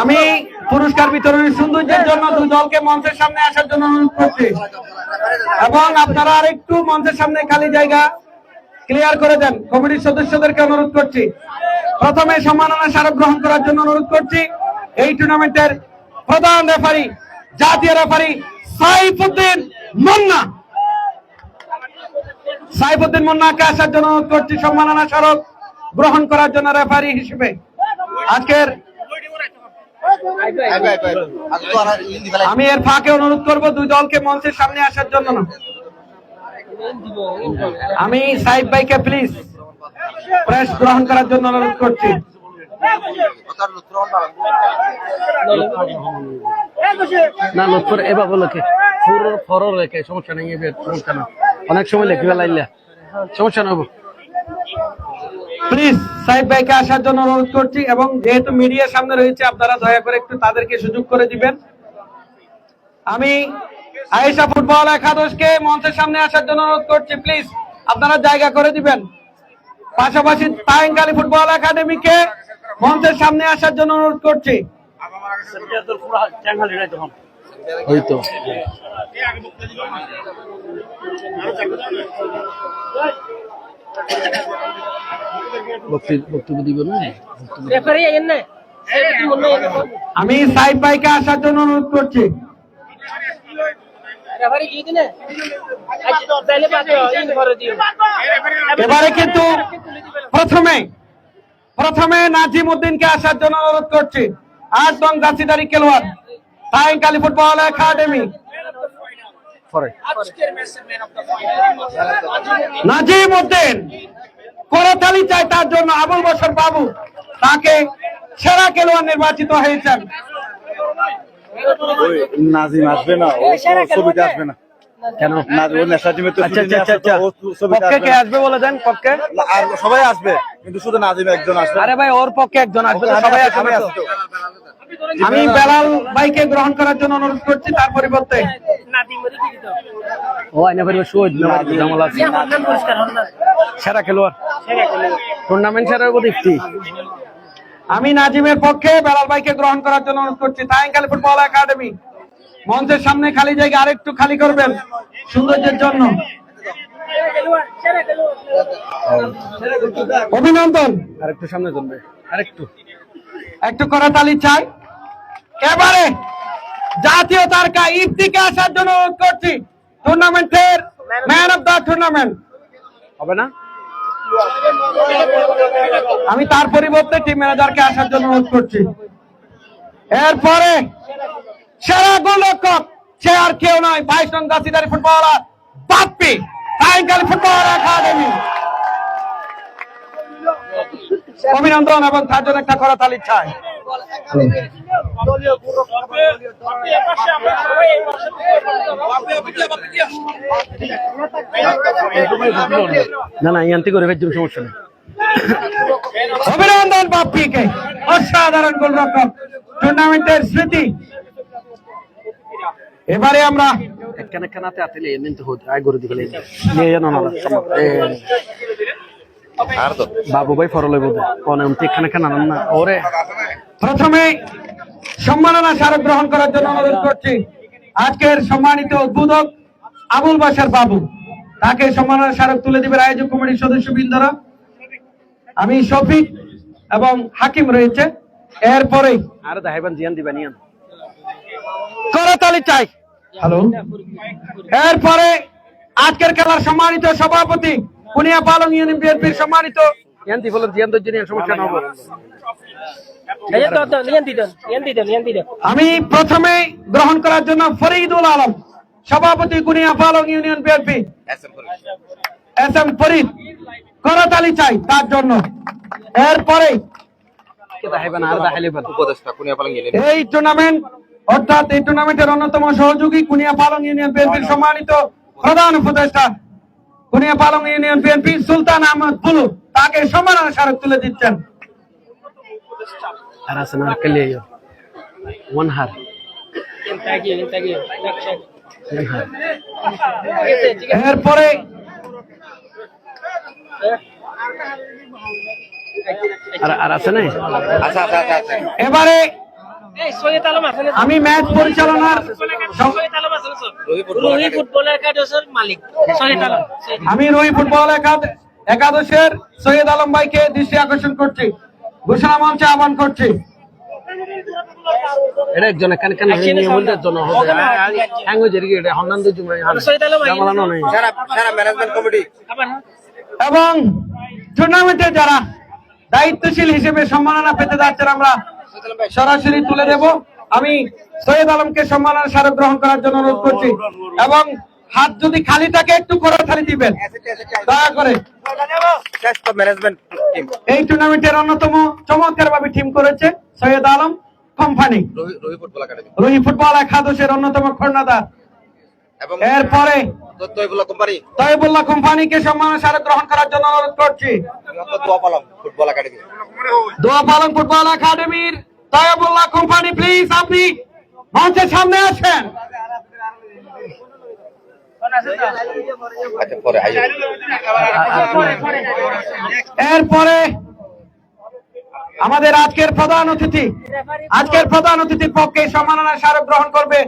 আমি পুরস্কার বিতরণের সৌন্দর্যের জন্য দুই দলকে মঞ্চের সামনে আসার জন্য অনুরোধ করছি। এবং আপনারা আর একটু মঞ্চের সামনে খালি জায়গা ক্লিয়ার করে দেন। কমিটির সদস্যদেরকে অনুরোধ করছি। প্রথমে সম্মাননা স্মারক গ্রহণ করার জন্য অনুরোধ করছি। এই টুর্নামেন্টের প্রধান রেফারি, জাতীয় রেফারি সাইফুদ্দিন মুন্না। সাইফুদ্দিন মুন্নাকে আসার জন্য অনুরোধ করছি। সম্মাননা স্মারক গ্রহণ করার জন্য রেফারি হিসেবে। আজকের আমি এর ফাঁকে অনুরোধ করব, দুই দলকে মঞ্চের সামনে আসার জন্য না। আমি সাইফ ভাইকে প্লিজ প্রেস গ্রহণ করার জন্য অনুরোধ করছি। না সমস্যা নেই সমস্যা না। অনেক সময় লেখি ফেলাইলা। সমস্যা নেব প্লিজ সাহেব ভাইকে আসার জন্য অনুরোধ করছি এবং যেহেতু মিডিয়ার সামনে রয়েছে আপনারা দয়া করে একটু তাদেরকে সুযোগ করে দিবেন। আমি আয়েশা ফুটবল একাদশকে মঞ্চের সামনে আসার জন্য অনুরোধ করছি প্লিজ আপনারা জায়গা করে দিবেন। পাশাপাশি তাইঙ্গালি ফুটবল একাডেমিকে মঞ্চের সামনে আসার জন্য অনুরোধ করছি। বক্তব্য আমি সাইফ ভাইকে আসার জন্য অনুরোধ করছি। দিও এবারে কিন্তু প্রথমে প্রথমে নাজিম উদ্দিনকে আসার জন্য অনুরোধ করছি। আট দং জাসিদারি খেলোয়াড়। সাইঙ্কালি ফুটবল একাডেমি। পরে। নাজিম উদ্দিন করতালি চাই তার জন্য আবুল বসর বাবু। তাকে সেরা খেলোয়াড় নির্বাচিত হয়েছেন। নাজিম আসবে না ও ছবিতে আসবে না। কেন? আচ্ছা আচ্ছা আচ্ছা আসবে না। আসবে বলে দেন পক্ষে? আর সবাই আসবে কিন্তু শুধু নাজিম একজন আসবে। আরে ভাই ওর পক্ষে একজন আসবে সবাই আসবে আমি বেলাল ভাইকে গ্রহণ করার জন্য অনুরোধ করছি তার পরিবর্তে সেরা খেলোয়াড়। টুর্নামেন্ট সেরা আমি নাজিমের পক্ষে বেলাল ভাইকে গ্রহণ করার জন্য অনুরোধ করছি। তাইঙ্কালি ফুটবল একাডেমি মঞ্চের সামনে খালি জায়গা আরেকটু খালি করবেন সৌন্দর্যের জন্য। অভিনন্দন। আরেকটু সামনে জমবে আরেকটু একটু করতালি চাই। এবারে জাতীয় তারকা ইফতিকে আসার জন্য অনুরোধ করছি। টুর্নামেন্টের ম্যান অফ দ্য টুর্নামেন্ট হবে না? আমি তার পরিবর্তে টিম ম্যানেজারকে আসার জন্য অনুরোধ করছি। এরপরে সেরা গোলরক্ষক সে আর কেউ নয় বাইশ নং দাসিদারি ফুটবলার বাপ্পি সাইকেল ফুটবল একাডেমি অভিনন্দন এবং তার জন্য একটা করা তালি চাই না না ইয়ান্তি করে ফেলছি সমস্যা নেই। অভিনন্দন বাপ্পিকে। অসাধারণ গোলরক্ষক। টুর্নামেন্টের স্মৃতি। এবারে আমরা একখানে খানাতে আতেলে এমনি তো হতো আয় করে দিবে নিয়ে জানো না বাবু ভাই ফরলে বোধ কোন এমতি এখানে খানা না। ওরে। প্রথমে সম্মাননা স্মারক গ্রহণ করার জন্য অনুরোধ করছি। আজকের সম্মানিত উদ্বোধক আবুল বাসার বাবু। তাকে সম্মাননা স্মারক তুলে দিবেন আয়োজক কমিটির সদস্যবৃন্দরা। আমি শফিক এবং হাকিম রয়েছে। আরে জিয়ান করতালি চাই। হ্যালো। এরপরে আজকের খেলার সম্মানিত সভাপতি কুনিয়া পালং ইউনিয়ন বিএনপির সম্মানিত আমি প্রথমে গ্রহণ করার জন্য ফরিদুল আলম সভাপতি Kunia Palong union BNP. S M Farid. করতালি চাই তার জন্য। এরপরে এই টুর্নামেন্ট অর্থাৎ এই টুর্নামেন্টের অন্যতম সহযোগী কুনিয়া পালং ইউনিয়ন বিএনপির সম্মানিত প্রধান উপদেষ্টা কুনিয়া পালং ইউনিয়ন বিএনপি সুলতান আহমদ বুলু। তাকে সম্মাননা স্মারক তুলে দিচ্ছেন। এরপরে আর আর আছে না এবারে এই সৈয়দ আলম আছে না? আমি ম্যাচ পরিচালনার রুহি ফুটবল একাদশের মালিক আমি রুই ফুটবল একাদ- একাদশের সৈয়দ আলম ভাইকে দৃষ্টি আকর্ষণ করছি। ঘোষণা মঞ্চে আহ্বান করছি। হ্যাং। হয়ে। এবং টুর্নামেন্টে যারা দায়িত্বশীল হিসেবে সম্মাননা পেতে যাচ্ছেন আমরা সরাসরি তুলে দেব। আমি সৈয়দ আলমকে সম্মাননা স্মারক গ্রহণ করার জন্য অনুরোধ করছি। এবং হাত যদি খালি থাকে একটু করে থালি দিবেন। দয়া করে। শ্রেষ্ঠ ম্যানেজমেন্ট টিম এই টুর্নামেন্টের অন্যতম চমৎকার ভাবে টিম করেছে Syed Alam company Robi football academy রুই ফুটবল একাদশের অন্যতম কর্ণধার এবং এরপরে তৈবুল্লাহ কোম্পানি কোম্পানিকে সম্মান স্মারক গ্রহণ করার জন্য অনুরোধ করছি। দোয়া পালাম ফুটবল পালন ফুটবল একাডেমির তৈবুল্লাহ কোম্পানি প্লিজ আপনি মঞ্চের সামনে আসেন। এরপরে আমাদের আজকের প্রধান অতিথি আজকের প্রধান অতিথির পক্ষে সম্মাননা স্মারক গ্রহণ করবে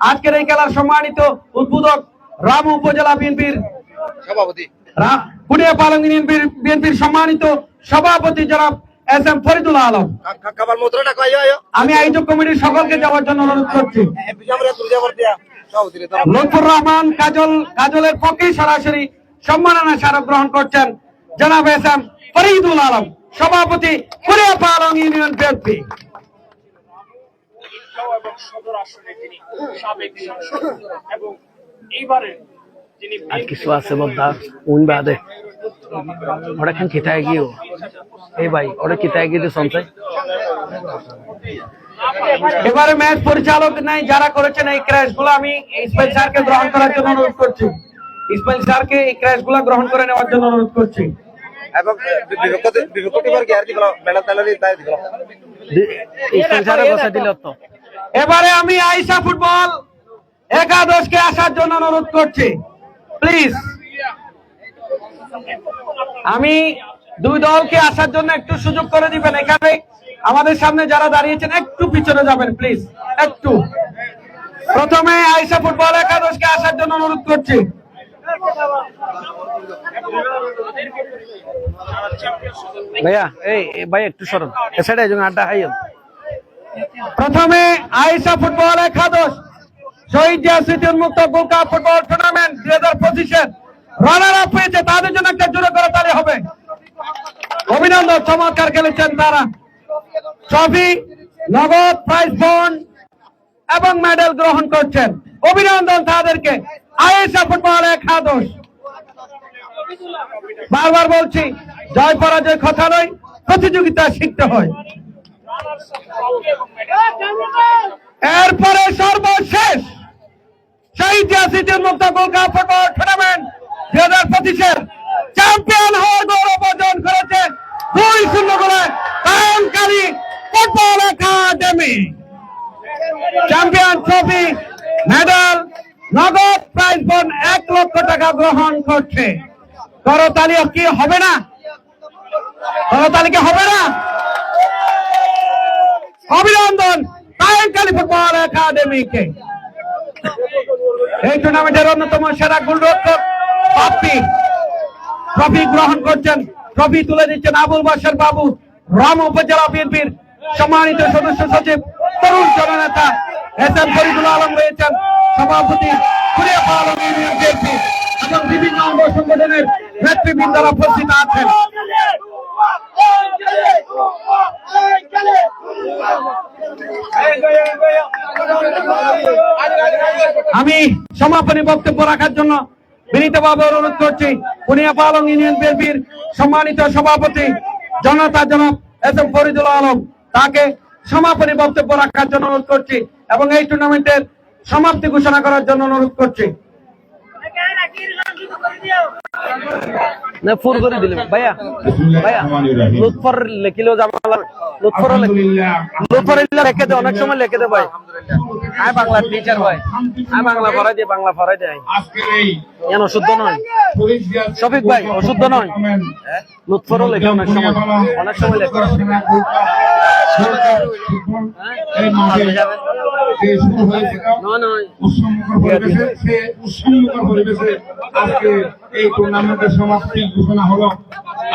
আজকের এই খেলার সম্মানিত উদ্বোধক রামু উপজেলা বিএনপির সভাপতি। কুড়িয়া বিএনপির সম্মানিত সভাপতি জনাব এস এম ফরিদুল্লাহ আলম। আমি আয়োজক কমিটির সকলকে যাওয়ার জন্য অনুরোধ করছি। লুৎফুর রহমান কাজল, কাজলের পক্ষে সরাসরি সম্মাননা স্মারক গ্রহণ করছেন জনাব এস এম ফরিদুল আলম, সভাপতি ইউনিয়ন বিএনপি খেতায় এই ভাই ওরা গিয়ে সঞ্চয়। এবারে ম্যাচ পরিচালক নাই যারা করেছেন এই ক্র্যাশগুলো আমি ইসমাইল স্যারকে গ্রহণ করার জন্য অনুরোধ করছি। ইসমাইল স্যারকে এই ক্র্যাশগুলো গ্রহণ করে নেওয়ার জন্য অনুরোধ করছি। এবং বিভক্ত বিভক্ত কি আর দিল মেলা তেলারি তাই দিল। স্পেন্সারে বসে দিল তো। এবারে আমি আইসা ফুটবল একাদশকে আসার জন্য অনুরোধ করছি। প্লিজ। আমি দুই দলকে আসার জন্য একটু সুযোগ করে দিবেন। এখানে আমাদের সামনে যারা দাঁড়িয়েছেন একটু পিছনে যাবেন প্লিজ একটু। প্রথমে আইসা ফুটবল একাদশকে আসার জন্য অনুরোধ করছি। ভাইয়া এই ভাই একটু আড্ডা প্রথমে আইসা ফুটবল একাদশ। শহীদ জিয়া স্মৃতি উন্মুক্ত গোলকা ফুটবল টুর্নামেন্ট দুই হাজার পঁচিশের রানার আপ পেয়েছে তাদের জন্য একটা জোরে করে তালে হবে। অভিনন্দন চমৎকার খেলেছেন তারা। ট্রফি, নগদ প্রাইজ বন্ড এবং মেডেল গ্রহণ করছেন অভিনন্দন তাদেরকে। আয়েশা ফুটবল একাদশ। বারবার বলছি, জয় পরাজয় কথা নয়, প্রতিযোগিতা শিখতে হয়। এরপরে সর্বশেষ শহীদ ইয়াসিদ্দিন মুক্ত গোলকা ফুটবল টুর্নামেন্ট দুই হাজার পঁচিশের চ্যাম্পিয়ন হওয়ার গৌরব অর্জন করেছে। দুই শূন্য করে কায়নকারী football academy. Champion trophy medal নগদ প্রাইজ বন এক লক্ষ টাকা গ্রহণ করছে। করতালি কি হবে না? করতালি কি হবে না? অভিনন্দন কায়নকালী ফুটবল একাডেমিকে। এই টুর্নামেন্টের অন্যতম সেরা গোলরক্ষক পাপ্পি ট্রফি গ্রহণ করছেন। ট্রফি তুলে দিচ্ছেন আবুল বাসার বাবু। রাম উপজেলা বিএনপির সম্মানিত সদস্য সচিব, তরুণ জননেতা এস এম ফরিদুল আলম রয়েছেন, সভাপতি এবং বিভিন্ন অঙ্গ সংগঠনের নেতৃবৃন্দরা উপস্থিত আছেন। আমি সমাপনী বক্তব্য রাখার জন্য বিনীতভাবে অনুরোধ করছি কুনিয়া পালং ইউনিয়ন বিএনপির সম্মানিত সভাপতি, জনতা জনাব এস এম ফরিদুল আলম। তাকে সমাপনী বক্তব্য রাখার জন্য অনুরোধ করছি এবং এই টুর্নামেন্টের সমাপ্তি ঘোষণা করার জন্য অনুরোধ করছি। না ফুর করে দিলে। ভাইয়া ভাইয়া লুৎফর লেখিলেও জামালা লুৎফর লুৎফর লেখে দে অনেক সময় লেখে দে ভাই। আয় বাংলা টিচার ভাই আয় বাংলা পড়াই দে বাংলা পড়াই দে। কেন অশুদ্ধ নয়। শফিক ভাই অশুদ্ধ নয়। লুৎফরও লেখে অনেক সময়। অনেক সময় লেখে। নয় পরিবেশে আজকে এই টুর্নামেন্টের সমাপ্তি ঘোষণা হলো।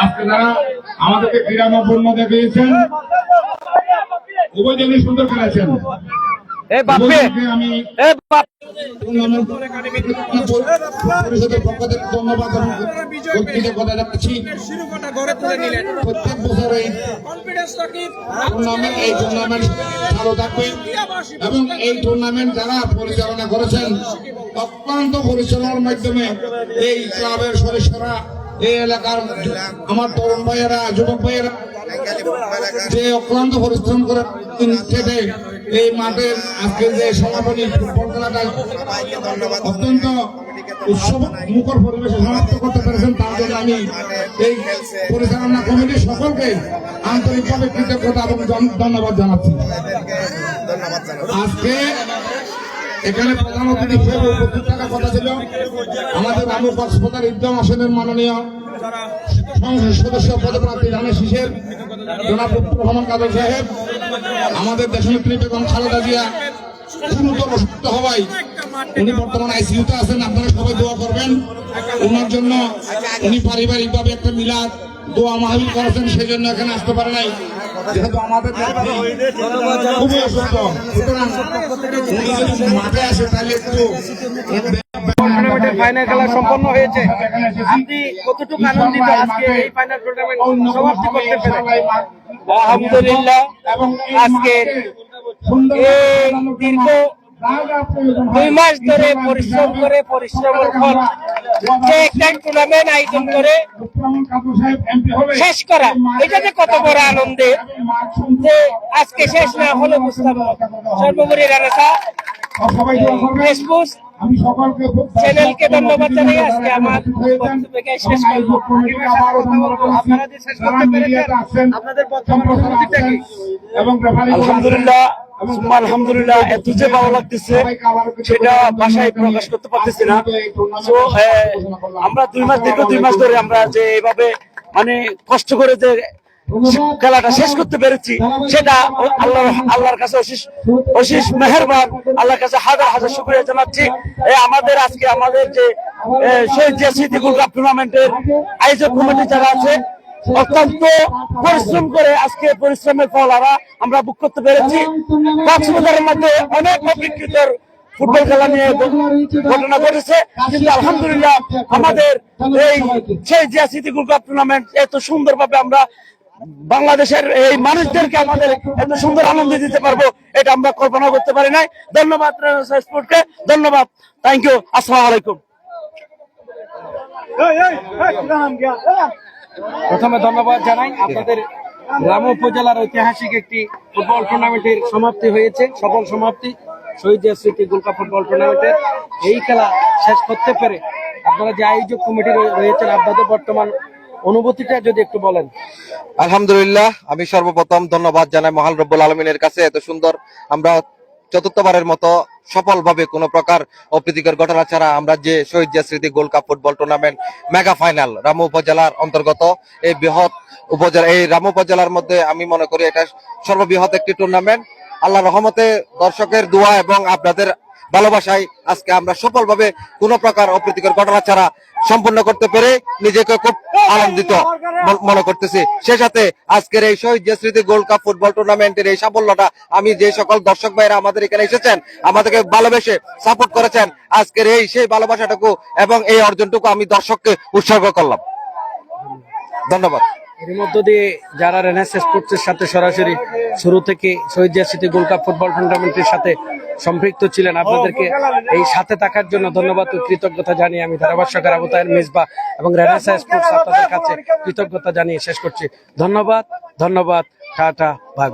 আজকে তারা আমাদেরকে ক্রীড়া নৈপুণ্য দেখিয়েছেন। উভয়জনই সুন্দর খেলেছেন। এ বাপে এ বাপ প্রত্যেক বছর এই টুর্নামেন্ট এই টুর্নামেন্ট ভালো থাকবে এবং এই টুর্নামেন্ট যারা পরিচালনা করেছেন অত্যন্ত পরিচালনার মাধ্যমে এই ক্লাবের সদস্যরা এই এলাকার আমার তরুণ ভাইয়েরা যুবক ভাইয়েরা যে অক্লান্ত পরিশ্রম করে কেটে এই মাঠের আজকে যে সমাপনী ফুটবল খেলাটা অত্যন্ত উৎসব মুখর পরিবেশে সমাপ্ত করতে পেরেছেন, তার জন্য আমি এই পরিচালনা কমিটির সকলকে আন্তরিকভাবে কৃতজ্ঞতা এবং ধন্যবাদ জানাচ্ছি। আজকে এখানে প্রধান অতিথি হিসেবে উপস্থিত থাকার কথা ছিল আমাদের রামু কক্সবাজার ইদ্যম আসনের মাননীয় সংসদ সদস্য পদপ্রার্থী ধানের শীষের জনাব রহমান কাদের সাহেব, আমাদের দেশনেত্রী বেগম খালেদা জিয়া গুরুতর অসুস্থ হওয়ায় উনি বর্তমানে আইসিইউতে আছেন। আপনারা সবাই দোয়া করবেন। ওনার জন্য উনি পারিবারিকভাবে একটা মিলাদ, দোয়া মাহবিল করেছেন সেই জন্য এখানে আসতে পারে নাই। যেহেতু আমাদের খুবই অসুস্থ, সুতরাং মাঠে আসে, তাহলে একটু ফাইনাল খেলা সম্পন্ন হয়েছে। আপনি কতটুকু আনন্দিত আজকে এই ফাইনাল টুর্নামেন্ট সমাপ্তি করতে পেরে? আলহামদুলিল্লাহ আজকে দীর্ঘ দুই মাস ধরে পরিশ্রম করে পরিশ্রমের ফল যে একটা টুর্নামেন্ট আয়োজন করে শেষ করা। এটা যে কত বড় আনন্দের যে আজকে শেষ না হলে বুঝতাম সর্বোপরি রানাসা ফেসবুক আমি সকলকে চ্যানেলকে ধন্যবাদ জানাই আজকে আমার বক্তব্যকে শেষ করব। আপনারা যে শেষ করতে পেরেছেন আপনাদের বর্তমান অনুভূতিটা কি? এবং আলহামদুলিল্লাহ আলহামদুলিল্লাহ এত যে ভালো লাগতেছে সেটা ভাষায় প্রকাশ করতে পারতেছি না। তো আমরা দুই মাস দীর্ঘ দুই মাস ধরে আমরা যে এভাবে মানে কষ্ট করে যে খেলাটা শেষ করতে পেরেছি। সেটা আল্লাহ আল্লাহর কাছে মেহরবান। আল্লাহর কাছে হাজার হাজার শুক্রিয়া জানাচ্ছি। আমাদের আজকে আমাদের যে শহীদ গোল্ড কাপ টুর্নামেন্টের আয়োজক কমিটি যারা আছে, অত্যন্ত পরিশ্রম করে আজকে পরিশ্রমের ফল আমরা বুক করতে পেরেছি। কক্সবাজারের মধ্যে অনেক অভিজ্ঞত ফুটবল খেলা নিয়ে ঘটনা ঘটেছে। কিন্তু আলহামদুলিল্লাহ আমাদের এই সেই জিয়া স্মৃতি গোল্ড কাপ টুর্নামেন্ট এত সুন্দরভাবে আমরা বাংলাদেশের এই মানুষদেরকে আমাদের এত সুন্দর আনন্দ দিতে পারব এটা আমরা কল্পনা করতে পারি নাই। ধন্যবাদ স্পোর্টকে ধন্যবাদ। থ্যাংক ইউ আসসালামু আলাইকুম। প্রথমে ধন্যবাদ জানাই আপনাদের গ্রাম উপজেলার ঐতিহাসিক একটি ফুটবল টুর্নামেন্টের সমাপ্তি হয়েছে সফল সমাপ্তি শহীদ স্মৃতি গোলকা ফুটবল টুর্নামেন্টের এই খেলা শেষ করতে পেরে আপনারা যে আয়োজক কমিটি রয়েছেন আপনাদের বর্তমান অনুভূতিটা যদি একটু বলেন। আলহামদুলিল্লাহ, আমি সর্বপ্রথম ধন্যবাদ জানাই মহাল রব্বুল আলমিনের কাছে। এত সুন্দর আমরা চতুর্থবারের মতো সফলভাবে কোনো প্রকার অপ্রীতিকর ঘটনা ছাড়া আমরা যে শহীদ জিয়া স্মৃতি gold cup football tournament mega final Ramu উপজেলার অন্তর্গত এই বৃহৎ উপজেলা এই রামু উপজেলার মধ্যে আমি মনে করি এটা সর্ববৃহৎ একটি টুর্নামেন্ট আল্লাহ রহমতে দর্শকের দোয়া এবং আপনাদের ভালোবাসায় আজকে আমরা সফলভাবে কোনো প্রকার অপ্রীতিকর ঘটনা ছাড়া সম্পূর্ণ করতে পেরে নিজেকে খুব আনন্দিত মনে করতেছি। সে সাথে আজকের এই শহীদ স্মৃতি গোল্ড কাপ ফুটবল টুর্নামেন্টের এই সাফল্যটা আমি যে সকল দর্শক ভাইরা আমাদের এখানে এসেছেন, আমাদেরকে ভালোবেসে সাপোর্ট করেছেন, আজকের এই সেই ভালোবাসাটুকু এবং এই অর্জনটুকু আমি দর্শককে উৎসর্গ করলাম। ধন্যবাদ। এর মধ্য দিয়ে যারা রেনেস স্পোর্টসের সাথে সরাসরি শুরু থেকে শহীদ জিয়া স্মৃতি গোল্ড কাপ ফুটবল টুর্নামেন্টের সাথে সম্পৃক্ত ছিলেন আপনাদেরকে এই সাথে থাকার জন্য ধন্যবাদ ও কৃতজ্ঞতা জানিয়ে আমি ধারাভাষ্যকার আবতায়ের মিসবা এবং রেনেসা স্পোর্টস আপনাদের কাছে কৃতজ্ঞতা জানিয়ে শেষ করছি ধন্যবাদ ধন্যবাদ, টাটা বাগ।